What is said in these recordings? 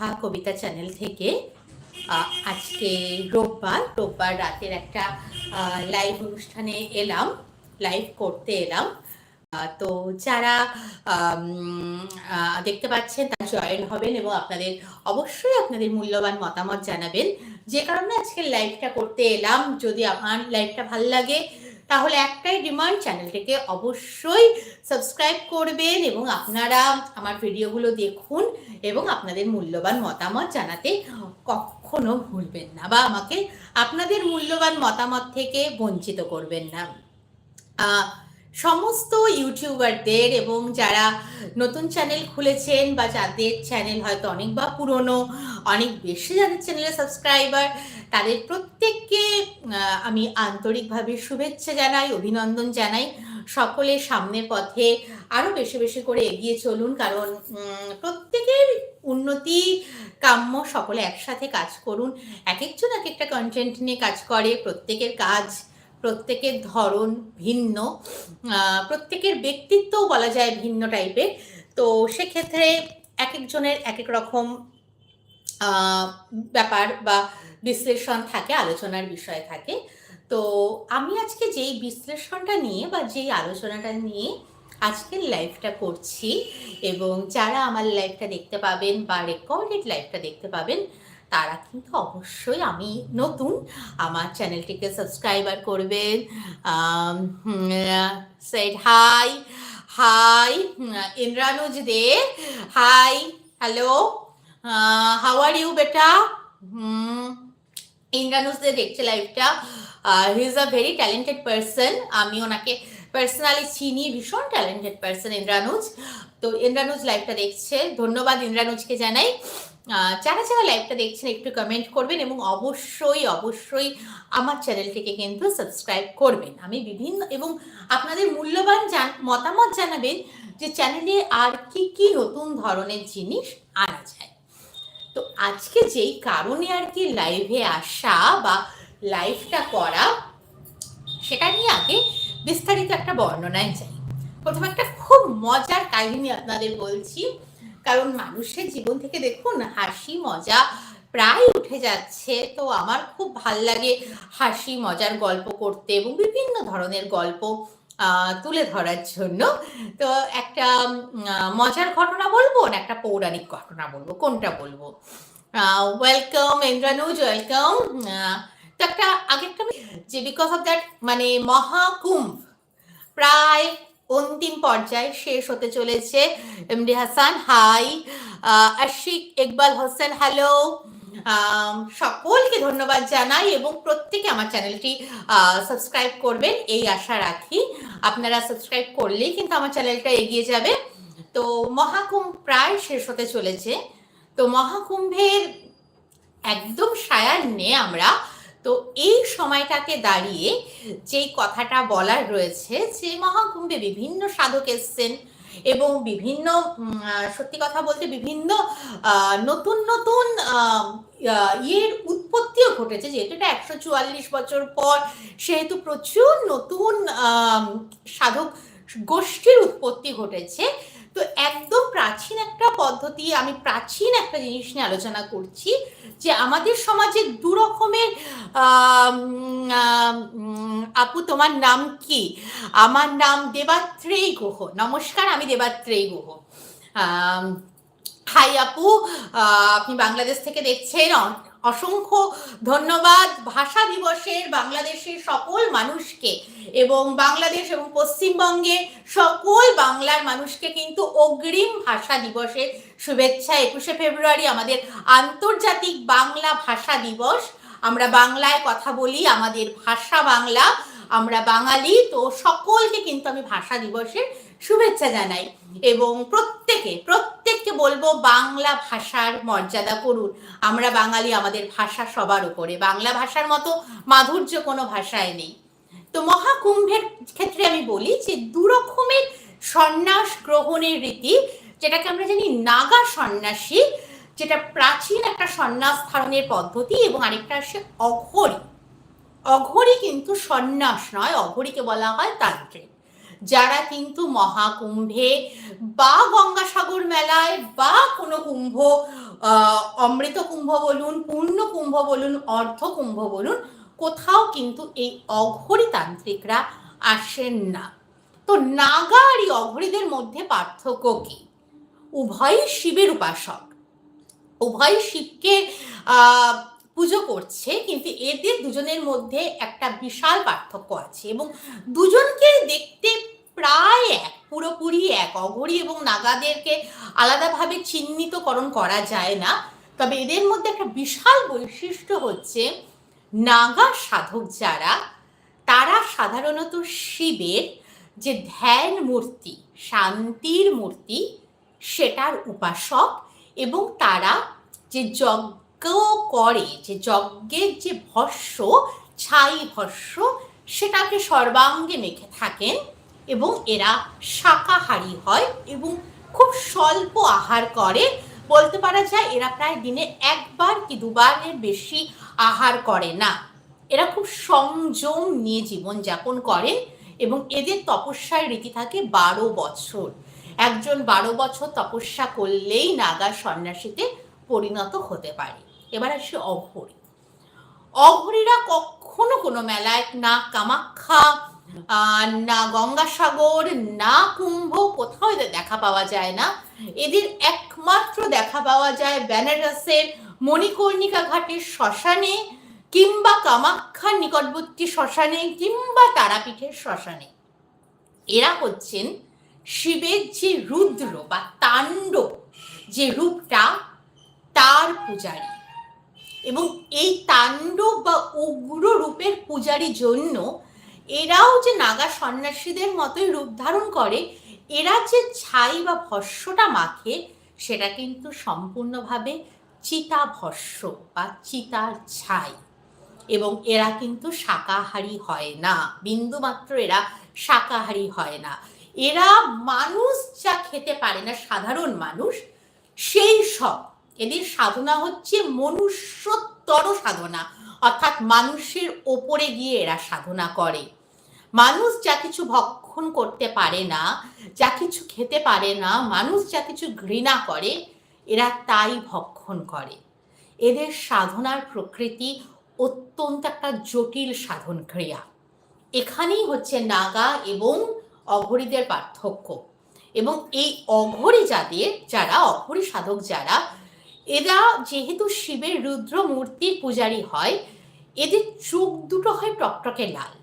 কথা কবিতা চ্যানেল থেকে আজকে রোববার রোববার রাতের একটা লাইভ অনুষ্ঠানে এলাম লাইভ করতে এলাম। তো যারা দেখতে পাচ্ছেন তারা জয়েন হবেন এবং আপনাদের, অবশ্যই আপনাদের মূল্যবান মতামত জানাবেন। যে কারণে আজকে লাইভটা করতে এলাম। যদি আমার লাইভটা ভালো লাগে তাহলে একটাই ডিমান্ড চ্যানেলটিকে অবশ্যই সাবস্ক্রাইব করবেন এবং আপনারা আমার ভিডিওগুলো দেখুন এবং আপনাদের মূল্যবান মতামত জানাতে কখনো ভুলবেন না বা আমাকে আপনাদের মূল্যবান মতামত থেকে বঞ্চিত করবেন না। সমস্ত ইউটিউবারদের এবং যারা নতুন চ্যানেল খুলেছেন বা যাদের চ্যানেল হয়তো অনেক বা পুরনো, অনেক বেশি যাদের চ্যানেলে সাবস্ক্রাইবার, তাদের প্রত্যেককে আমি আন্তরিকভাবে শুভেচ্ছা জানাই, অভিনন্দন জানাই। সকলে সামনের পথে আরও বেশি বেশি করে এগিয়ে চলুন, কারণ প্রত্যেকের উন্নতি কাম্য, সকলে একসাথে কাজ করুন। এক একজন এক একটা কন্টেন্ট নিয়ে কাজ করে, প্রত্যেকের কাজ প্রত্যেকের ধরন ভিন্ন প্রত্যেকের ব্যক্তিত্বও বলা যায় ভিন্ন টাইপের তো সেক্ষেত্রে এক একজনের এক এক রকম ব্যাপার বা বিশ্লেষণ থাকে, আলোচনার বিষয় থাকে। তো আমি আজকে যেই বিশ্লেষণটা নিয়ে বা যেই আলোচনাটা নিয়ে আজকের লাইভটা করছি এবং যারা আমার লাইভটা দেখতে পাবেন বা রেকর্ডেড লাইভটা দেখতে পাবেন তারা কিন্তু অবশ্যই আমি নতুন আমার চ্যানেলটিকে সাবস্ক্রাইবার করবেন। Set hi hi Indranuj De hi hello how are you বেটা? ইন্দ্রানুজ দে দেখছে লাইভটা he is a very talented person আমি ওনাকে পার্সোনালি চিনি, ভীষণ ট্যালেন্টেড পার্সন ইন্দ্রানুজ। তো ইন্দ্রানুজ লাইভটা দেখছে। ধন্যবাদ ইন্দ্রানুজকে জানাই। যারা যারা লাইভটা দেখছেন, একটু কমেন্ট করবেন এবং অবশ্যই অবশ্যই আমার চ্যানেলটিকে কিন্তু সাবস্ক্রাইব করবেন। আমি বিভিন্ন এবং আপনাদের মূল্যবান মতামত জানাবেন যে চ্যানেলে আর কি কি নতুন ধরনের জিনিস আনা যায়। তো আজকে যেই কারণে আর কি লাইভে আসা বা লাইভটা করা, সেটা নিয়ে আগে বিস্তারিত একটা বর্ণনায় যাই। প্রথমে একটা খুব মজার কাহিনী আপনাদের বলছি। কারণ মানুষের জীবন থেকে দেখুন, হাসি, মজা প্রায় উঠে যাচ্ছে। তো আমার খুব ভালো লাগে হাসি, মজার গল্প করতে এবং বিভিন্ন ধরনের গল্প তুলে ধরার জন্য। তো একটা মজার ঘটনা বলব না একটা পৌরাণিক ঘটনা বলব? কোনটা বলব? ওয়েলকাম ইন্দ্রানুজ ওয়েলকাম তো একটা আগে একটা যে বিকজ অফ দ্যাট মানে মহাকুম্ভ, প্রায় অন্তিম পর্যায়ে শেষ হতে চলেছে। MD Hasan, hi. Ashiq Iqbal Hossain, hello. সকলকে ধন্যবাদ জানাই এবং প্রত্যেকে আমার চ্যানেলটি সাবস্ক্রাইব করবেন, এই আশা রাখি। আপনারা সাবস্ক্রাইব করলেই কিন্তু আমার চ্যানেলটা এগিয়ে যাবে। তো মহাকুম্ভ প্রায় শেষ হতে চলেছে। তো মহাকুম্ভের একদম সায়ান্নে আমরা। তো এই সময়টাকে দাঁড়িয়ে যেই কথাটা বলার রয়েছে যে মহাকুম্ভে বিভিন্ন সাধক এসছেন এবং বিভিন্ন সত্যি কথা বলতে বিভিন্ন নতুন নতুন ইয়ের উৎপত্তিও ঘটেছে। যেহেতু এটা একশো চুয়াল্লিশ বছর পর, সেহেতু প্রচুর নতুন সাধক গোষ্ঠীর উৎপত্তি ঘটেছে। তো একদম প্রাচীন একটা পদ্ধতি, আমি প্রাচীন একটা জিনিস নিয়ে আলোচনা করছি যে আমাদের সমাজে দু রকমের আপু তোমার নাম কি? আমার নাম দেবাত্রেয় গুহ। নমস্কার, আমি দেবাত্রেয় গুহ। হাই আপু আপনি বাংলাদেশ থেকে দেখছেন অসংখ্য ধন্যবাদ ভাষা দিবসের বাংলাদেশের সকল মানুষকে এবং বাংলাদেশ এবং পশ্চিমবঙ্গে সকল বাংলার মানুষকে কিন্তু অগ্রিম ভাষা দিবসের শুভেচ্ছা। একুশে ফেব্রুয়ারি আমাদের আন্তর্জাতিক বাংলা ভাষা দিবস। আমরা বাংলায় কথা বলি, আমাদের ভাষা বাংলা, আমরা বাঙালি, তো সকলকে কিন্তু আমি ভাষা দিবসের শুভেচ্ছা জানাই এবং প্রত্যেকে, প্রত্যেককে বলব বাংলা ভাষার মর্যাদা করুন। আমরা বাঙালি, আমাদের ভাষা সবার উপরে। বাংলা ভাষার মতো মাধুর্য কোনো ভাষায় নেই। তো মহাকুম্ভের ক্ষেত্রে আমি বলি যে দু রকমের সন্ন্যাস গ্রহণের রীতি, যেটাকে আমরা জানি নাগা সন্ন্যাসী, যেটা প্রাচীন একটা সন্ন্যাস ধারণের পদ্ধতি এবং আরেকটা আসে অঘরী। অঘরী কিন্তু সন্ন্যাস নয়, অঘরীকে বলা হয় তান্ত্রিক। যারা কিন্তু মহাকুম্ভে বা গঙ্গাসাগর মেলায় বা কোনো কুম্ভ অমৃত কুম্ভ বলুন, পূর্ণ কুম্ভ বলুন, অর্ধ কুম্ভ বলুন, কোথাও কিন্তু এই অঘরী তান্ত্রিকরা আসেন না। তো নাগা আর এই অঘরীদের মধ্যে পার্থক্য কি? উভয়ই শিবের উপাসক। উভয় শিবকে পুজো করছে, কিন্তু এদের দুজনের মধ্যে একটা বিশাল পার্থক্য আছে এবং দুজনকে দেখতে প্রায় এক, পুরোপুরি এক। অঘরী এবং নাগাদেরকে আলাদাভাবে চিহ্নিতকরণ করা যায় না। তবে এদের মধ্যে একটা বিশাল বৈশিষ্ট্য হচ্ছে, নাগা সাধক যারা, তারা সাধারণত শিবের যে ধ্যান মূর্তি, শান্তির মূর্তি, সেটার উপাসক এবং তারা যে যজ্ঞ করে, যে যজ্ঞের যে ভস্য, ছাই ভস্য, সেটাকে সর্বাঙ্গে মেখে থাকেন। এবং এরা শাকাহারী হয় এবং খুব স্বল্প আহার করে। বলতে পারা যায় এরা প্রায় দিনে একবার কি দুবারের বেশি আহার করে না। এরা খুব সংযম নিয়ে জীবনযাপন করেন এবং এদের তপস্যার রীতি থাকে বারো বছর। একজন বারো বছর তপস্যা করলেই নাগা সন্ন্যাসীতে পরিণত হতে পারে। এবার আসে অঘরী। অঘরীরা কখনো কোনো মেলায় না কামাখ্যা না গঙ্গাসাগর, না কুম্ভ, কোথাও এদের দেখা পাওয়া যায় না। এদের একমাত্র দেখা পাওয়া যায় বেনারসের মণিকর্ণিকা ঘাটের শ্মশানে কিংবা কামাখ্যার নিকটবর্তী শ্মশানে কিংবা তারাপীঠের শ্মশানে। এরা হচ্ছেন শিবের যে রুদ্র বা তাণ্ডব যে রূপটা তার পূজারী। এবং এই তাণ্ডব বা উগ্র রূপের পূজারী জন্য এরাও যে নাগা সন্ন্যাসীদের মতোই রূপ ধারণ করে, এরা যে ছাই বা ভস্যটা মাখে, সেটা কিন্তু সম্পূর্ণভাবে চিতা ভস্য বা চিতার ছাই। এবং এরা কিন্তু শাকাহারী হয় না। বিন্দুমাত্র এরা শাকাহারী হয় না। এরা মানুষ যা খেতে পারে না, সাধারণ মানুষ, সেই সব। এদের সাধনা হচ্ছে মনুষ্যতর সাধনা, অর্থাৎ মানুষের ওপরে গিয়ে এরা সাধনা করে। মানুষ যা কিছু ভক্ষণ করতে পারে না, যা কিছু খেতে পারে না, মানুষ যা কিছু ঘৃণা করে, এরা তাই ভক্ষণ করে। এদের সাধনার প্রকৃতি অত্যন্ত একটা জটিল সাধন ক্রিয়া। এখানেই হচ্ছে নাগা এবং অঘরীদের পার্থক্য। এবং এই অঘরী যাদের, যারা অঘরী সাধক যারা, এরা যেহেতু শিবের রুদ্র মূর্তির পূজারী হয়, এদের চোখ দুটো হয় টকটকে লাল।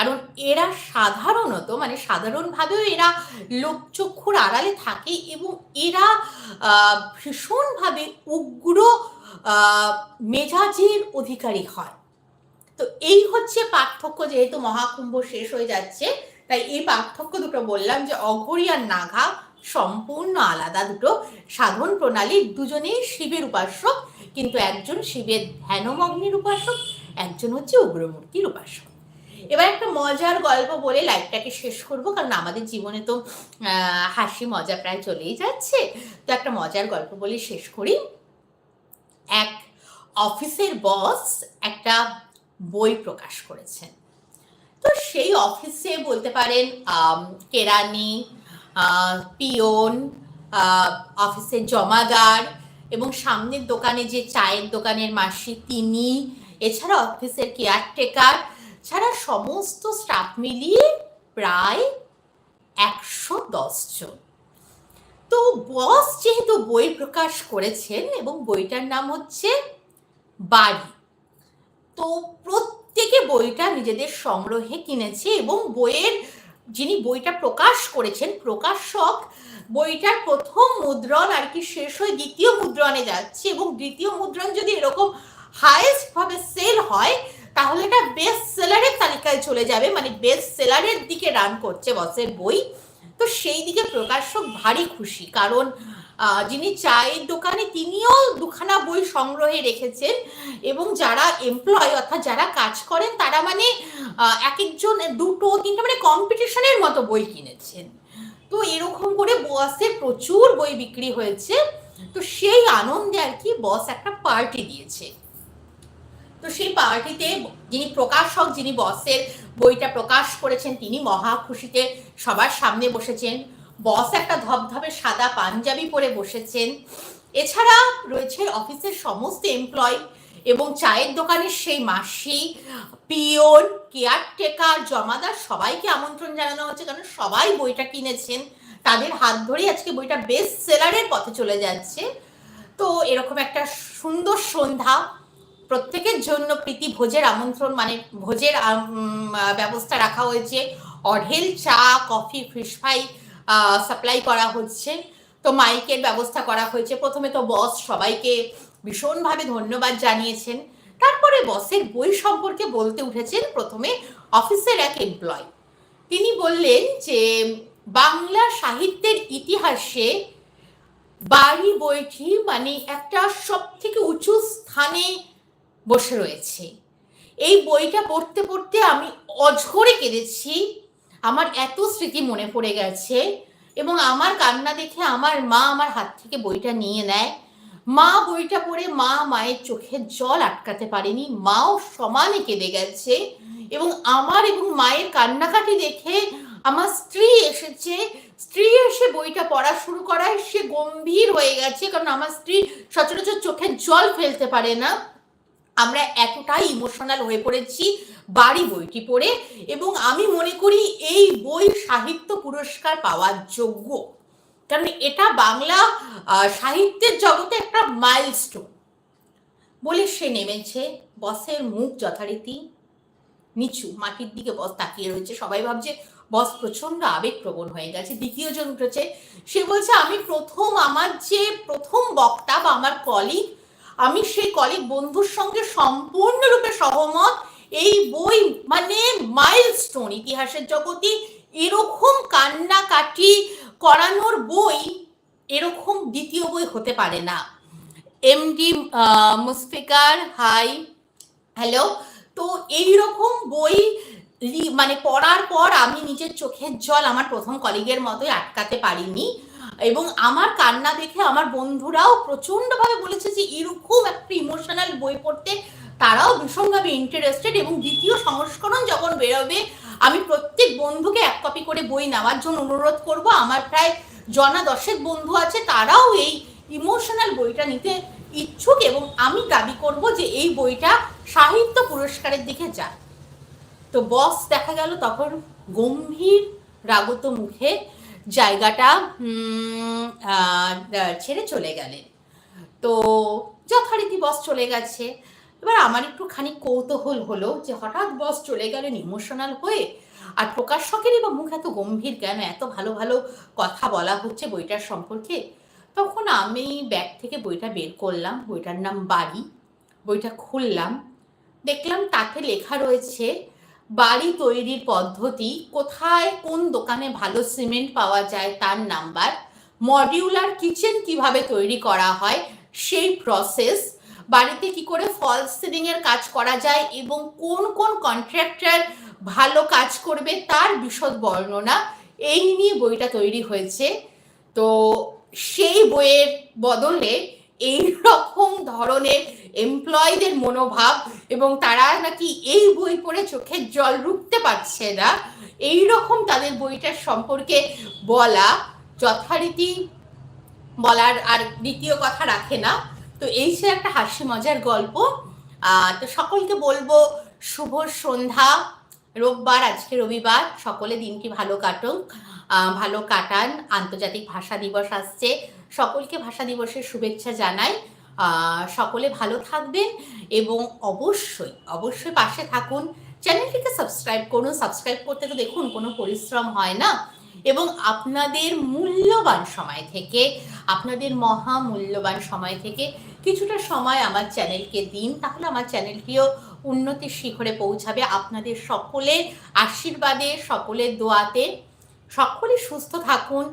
কারণ এরা সাধারণত মানে সাধারণভাবেও এরা লোকচক্ষুর আড়ালে থাকে এবং এরা ভীষণভাবে উগ্র মেজাজের অধিকারী হয়। তো এই হচ্ছে পার্থক্য, যেহেতু মহাকুম্ভ শেষ হয়ে যাচ্ছে, তাই এই পার্থক্য দুটো বললাম যে অঘরী আর নাঘা সম্পূর্ণ আলাদা দুটো। সাধন প্রণালী দুজনেই শিবের উপাসক, কিন্তু একজন শিবের ধ্যানমগ্নের উপাসক, একজন হচ্ছে উগ্রমূর্তির উপাসক। এবার একটা মজার গল্প বলে লাইফটাকে শেষ করব, কারণ আমাদের জীবনে তো হাসি মজা প্রায় চলেই যাচ্ছে। তো একটা মজার গল্প বলে শেষ করি। এক অফিসের বস একটা বই প্রকাশ করেছেন। তো সেই অফিসে বলতে পারেন কেরানি পিয়ন অফিসের জমাদার এবং সামনের দোকানে যে চায়ের দোকানের মাসি তিনি, এছাড়া অফিসের কেয়ারটেকার ছাড়া সমস্ত স্টাফ মিলিয়ে প্রায় একশো দশ জন। তো বস যেহেতু বই প্রকাশ করেছেন এবং বইটার নাম হচ্ছে বাড়ি, তো প্রত্যেকে বইটা নিজেদের সংগ্রহে কিনেছে এবং বইয়ের যিনি বইটা প্রকাশ করেছেন, প্রকাশক, বইটার প্রথম মুদ্রণ আর কি শেষ হয়ে দ্বিতীয় মুদ্রণে যাচ্ছে এবং দ্বিতীয় মুদ্রণ যদি এরকম হায়েস্ট ভাবে সেল হয় তাহলে এটা বেস্ট সেলারের তালিকায় চলে যাবে মানে বেস্ট সেলারের দিকে রান করছে বসের বই। তো সেই দিকে প্রকাশক ভারী খুশি, কারণ যিনি চায়ের দোকানে তিনিও দুখানা বই সংগ্রহে রেখেছেন এবং যারা এমপ্লয় অর্থাৎ যারা কাজ করেন, তারা মানে এক একজন দুটো, তিনটে মানে কম্পিটিশনের মতো বই কিনেছেন। তো এরকম করে বসে প্রচুর বই বিক্রি হয়েছে। তো সেই আনন্দে আর কি বস একটা পার্টি দিয়েছে। তো সেই পার্টিতে যিনি প্রকাশক, যিনি বসের বইটা প্রকাশ করেছেন, তিনি মহা খুশিতে সবার সামনে বসেছেন। বস একটা ধবধবে সাদা পাঞ্জাবি পরে বসেছেন। এছাড়া রয়েছে অফিসের সমস্ত এমপ্লয় এবং চায়ের দোকানের সেই মাসি, পিওন, কেয়ারটেকার, জমাদার, সবাইকে আমন্ত্রণ জানানো হচ্ছে কারণ সবাই বইটা কিনেছেন। তাদের হাত ধরেই আজকে বইটা বেস্ট সেলারের পথে চলে যাচ্ছে। তো এরকম একটা সুন্দর সন্ধ্যা প্রত্যেকের জন্য প্রীতি ভোজের আমন্ত্রণ মানে ভোজের ব্যবস্থা রাখা হয়েছে। অঢেল চা, কফি ফিশ ফ্রাই সাপ্লাই করা হচ্ছে। তো মাইকের ব্যবস্থা করা হয়েছে। প্রথমে তো বস সবাইকে ভীষণভাবে ধন্যবাদ জানিয়েছেন। তারপরে বসের বই সম্পর্কে বলতে উঠেছেন প্রথমে অফিসের এক এমপ্লয় তিনি বললেন যে, বাংলা সাহিত্যের ইতিহাসে বাড়ি বইটি মানে একটা সব থেকে উঁচু স্থানে বসে রয়েছে। এই বইটা পড়তে পড়তে আমি অঝরে কেঁদেছি। আমার এত স্মৃতি মনে পড়ে গেছে এবং আমার কান্না দেখে আমার মা আমার হাত থেকে বইটা নিয়ে নেয়। মা বইটা পড়ে মা মায়ের চোখে জল আটকাতে পারেনি, মাও সমানে কেঁদে গেছে এবং আমার এবং মায়ের কান্নাকাটি দেখে আমার স্ত্রী এসেছে। স্ত্রী এসে বইটা পড়া শুরু করায় সে গম্ভীর হয়ে গেছে কারণ আমার স্ত্রী সচরাচর চোখের জল ফেলতে পারে না। আমরা এতটাই ইমোশনাল হয়ে পড়েছি বাড়ি বইটি পড়ে এবং আমি মনে করি এই বই সাহিত্য পুরস্কার পাওয়ার যোগ্য। কারণ এটা বাংলা সাহিত্যের জগতে একটা মাইলস্টোন বলে সে নেমেছে বসের মুখ যথারীতি। নিচু মাটির দিকে বস তাকিয়ে রয়েছে। সবাই ভাবছে, বস প্রচণ্ড আবেগপ্রবণ হয়ে গেছে। দ্বিতীয় জন উঠেছে। সে বলছে, আমি প্রথম আমার যে প্রথম বক্তা বা আমার কলিগ আমি সেই কলিগ বন্ধুর সঙ্গে সম্পূর্ণরূপে সহমত। এই বই মানে মাইলস্টোন ইতিহাসের জগতে এরকম কান্নাকাটি করানোর বই এরকম দ্বিতীয় বই হতে পারে না। এমডি মুসফিকার হাই হ্যালো তো এই রকম বই মানে পড়ার পর আমি নিজের চোখের জল আমার প্রথম কলিগের মতোই আটকাতে পারিনি। এবং আমার কান্না দেখে আমার বন্ধুরাও প্রচণ্ডভাবে বলেছে যে এরকম একটা ইমোশনাল বই পড়তে। তারাও ভীষণভাবে ইন্টারেস্টেড এবং দ্বিতীয় সংস্করণ যখন বেরোবে, আমি প্রত্যেক বন্ধুকে এক কপি করে বই নেওয়ার জন্য অনুরোধ করব। আমার প্রায় জনা দশেক বন্ধু আছে, তারাও এই ইমোশনাল বইটা নিতে ইচ্ছুক এবং আমি দাবি করব যে, এই বইটা সাহিত্য পুরস্কারের দিকে যায় তো বস দেখা গেল তখন গম্ভীর, রাগত মুখে জায়গাটা ছেড়ে চলে গেলেন। তো যথারীতি বস চলে গেছে। এবার আমার একটুখানি কৌতূহল হলো যে হঠাৎ বস চলে গেলেন ইমোশনাল হয়ে। আর প্রকাশকেরই বা মুখ এত গম্ভীর কেন? এত ভালো ভালো কথা বলা হচ্ছে বইটার সম্পর্কে। তখন আমি ব্যাগ থেকে বইটা বের করলাম। বইটার নাম বাড়ি। বইটা খুললাম। দেখলাম তাতে লেখা রয়েছে বাড়ি তৈরির পদ্ধতি, কোথায় কোন দোকানে ভালো সিমেন্ট পাওয়া যায় তার নাম্বার, মডিউলার কিচেন কীভাবে তৈরি করা হয়, সেই প্রসেস বাড়িতে কি করে ফলস সিলিং এর কাজ করা যায় এবং কোন কোন কন্ট্রাক্টর ভালো কাজ করবে তার বিশদ বর্ণনা, এই নিয়ে বইটা তৈরি হয়েছে। তো সেই বইয়ের বদলে এই রকম ধরনের এমপ্লয়ীদের মনোভাব এবং তারা নাকি এই বই পড়ে চোখের জল রুখতে পারছে না এই রকম তাদের বইটার সম্পর্কে বলা যথারীতি বলার আর দ্বিতীয় কথা রাখে না। তো এই সে একটা হাসি মজার গল্প। তো সকলকে বলব শুভ সন্ধ্যা। রোববার, আজকে রবিবার। সকলে দিনটি ভালো কাটুক। ভালো কাটান। আন্তর্জাতিক ভাষা দিবস আসছে। সকলকে ভাষা দিবসের শুভেচ্ছা জানাই। সকলে ভালো থাকবেন এবং অবশ্যই অবশ্যই পাশে থাকুন। চ্যানেলটিকে সাবস্ক্রাইব করুন। সাবস্ক্রাইব করতে তো দেখুন, কোনো পরিশ্রম হয় না। এবং আপনাদের মূল্যবান সময় থেকে, আপনাদের মহা মূল্যবান সময় থেকে কিছুটা সময় আমার চ্যানেলকে দিন। তাহলে আমার চ্যানেলটিও উন্নতির শিখরে পৌঁছাবে আপনাদের সকলের আশীর্বাদে, সকলের দোয়াতে। সকলে সুস্থ থাকুন।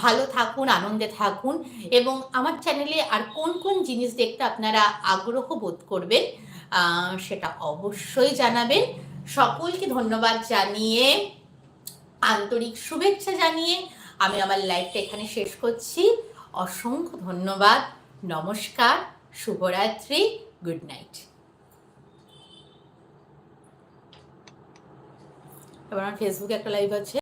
ভালো থাকুন, আনন্দে থাকুন এবং আমার চ্যানেলে আর কোন কোন জিনিস দেখতে আপনারা আগ্রহ বোধ করবেন সেটা অবশ্যই জানাবেন। সকলকে ধন্যবাদ জানিয়ে, আন্তরিক শুভেচ্ছা জানিয়ে আমি আমার লাইফটা এখানে শেষ করছি। অসংখ্য ধন্যবাদ। নমস্কার, শুভরাত্রি গুড নাইট এবার আমার ফেসবুকে একটা লাইভ আছে।